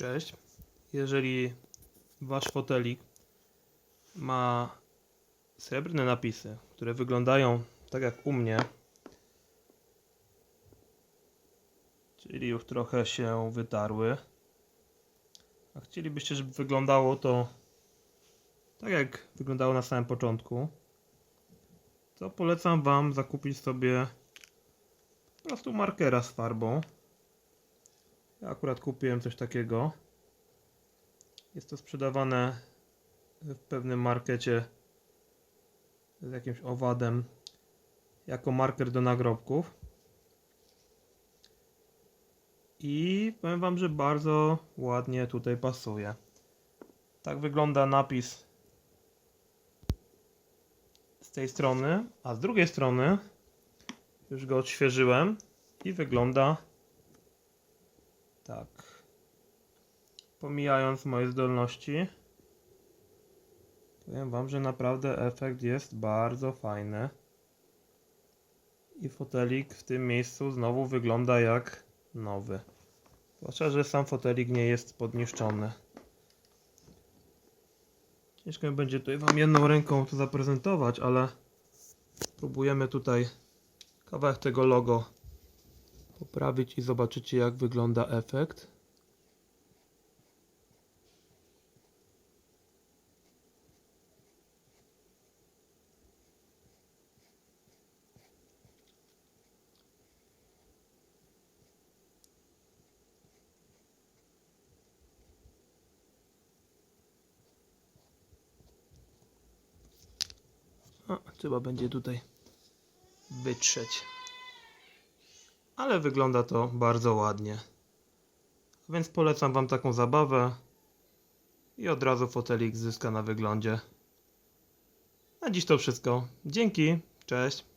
Cześć. Jeżeli wasz fotelik ma srebrne napisy, które wyglądają tak jak u mnie, czyli już trochę się wytarły, a chcielibyście, żeby wyglądało to tak jak wyglądało na samym początku, to polecam wam zakupić sobie po prostu markera z farbą. Akurat kupiłem coś takiego. Jest to sprzedawane w pewnym markecie z jakimś owadem jako marker do nagrobków. I powiem Wam, że bardzo ładnie tutaj pasuje. Tak wygląda napis z tej strony, a z drugiej strony już go odświeżyłem i wygląda tak. Pomijając moje zdolności, powiem Wam, że naprawdę efekt jest bardzo fajny. I fotelik w tym miejscu znowu wygląda jak nowy. Zwłaszcza, że sam fotelik nie jest podniszczony. Ciężko będzie tutaj Wam jedną ręką to zaprezentować, ale spróbujemy tutaj kawałek tego logo poprawić i zobaczycie jak wygląda efekt. A, trzeba będzie tutaj wytrzeć ale wygląda to bardzo ładnie. Więc polecam Wam taką zabawę i od razu fotelik zyska na wyglądzie. Na dziś to wszystko. Dzięki, cześć.